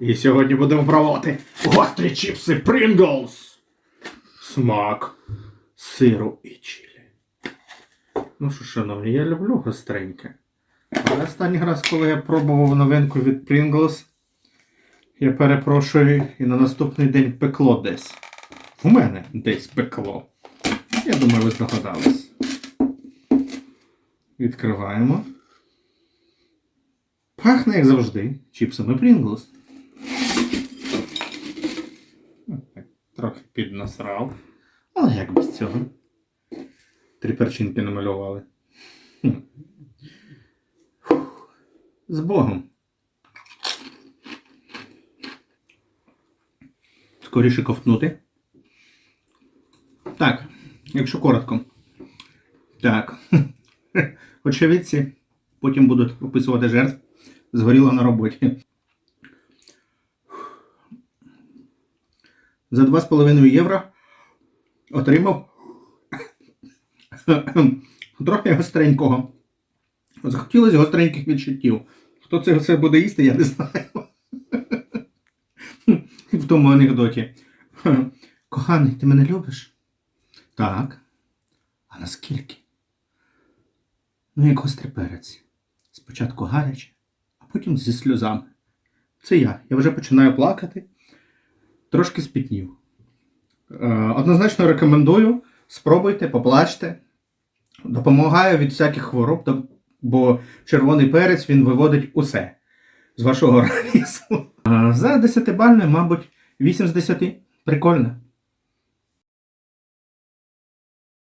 І сьогодні будемо пробувати гострі чіпси Pringles. Смак сиру і чилі. Ну що, шановні, я люблю гостреньке. Але останній раз, коли я пробував новинку від Pringles, я перепрошую, і на наступний день пекло десь. В мене десь пекло. Я думаю, ви здогадались. Відкриваємо. Пахне, як завжди, чіпсами Pringles. Так, Трохи піднасрав. Але як без цього? Три перчинки намалювали. З Богом. Скоріше ковтнути. Так, якщо коротко. Так. Очевидці потім будуть описувати жертв. Згоріло на роботі. За 2,5 євро отримав трохи гостренького. Захотілося гостреньких відчуттів. Хто це все буде їсти, я не знаю. В тому анекдоті. Коханий, ти мене любиш? Так. А наскільки? Ну, як гострий перець. Спочатку гаряче, а потім зі сльозами. Це я. Я вже починаю плакати. Трошки спітнів. Е, Однозначно рекомендую. Спробуйте, поплачте. Допомагає від всяких хвороб, бо червоний перець він виводить усе з вашого організму. Е, За 10 бальною, мабуть, 8 з 10. Прикольно.